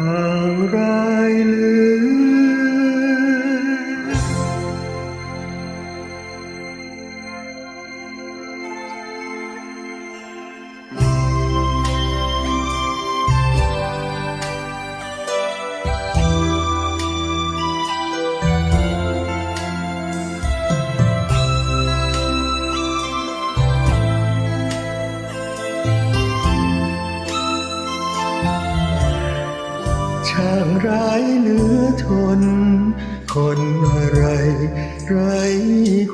อะไรเลือ ช่างร้ายเหลือทน คนอะไรไร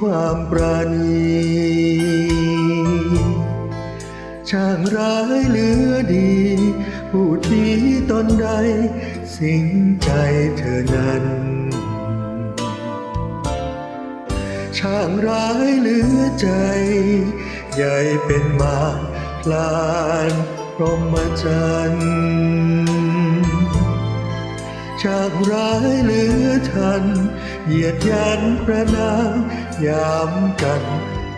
ความปราณีช่างร้ายเหลือดีผู้ที่ตนใด สิงใจเธอนั้น ช่างร้ายเหลือใจ ใหญ่เป็นมาพลานพรหมจันทรย์ ช่างร้ายเหลือทัน เหยียดยันประนามยามกัน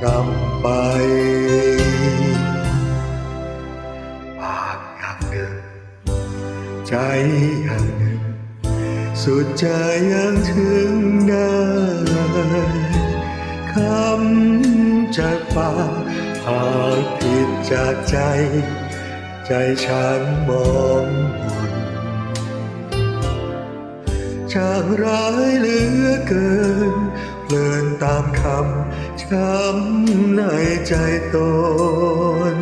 รำไปปากอย่างหนึ่ง ใจอย่างหนึ่ง สุดใจยังถึงได้คำจากปากหากผิดจากใจ ใจฉันมองหมน ช่างร้ายเหลือเกินเพลินตามคำช้ำในใจตน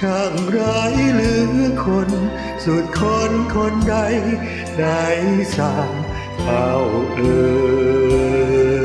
ช่างร้ายเหลือคน สุดคนคนใด ได้สามเท่าเอ่ย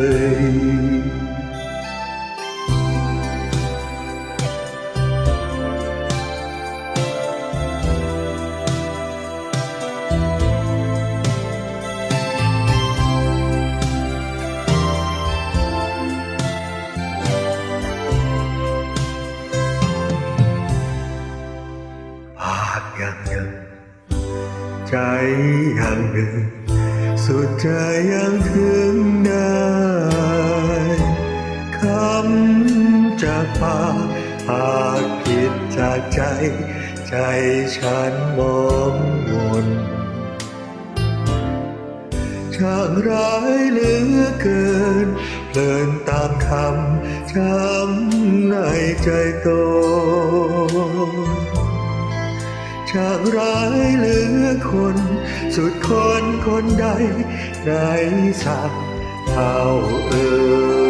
ใจอย่างหนึ่ง สุดใจยังถึงได้คำจากปากหากผิดจากใจ ใจฉันมองมนช่างร้ายเหลือเกิน เพลินตามคำช้ำในใจต ชากร้ายเหลือคน สุดคนคนใดในสามเท่าเอ่ย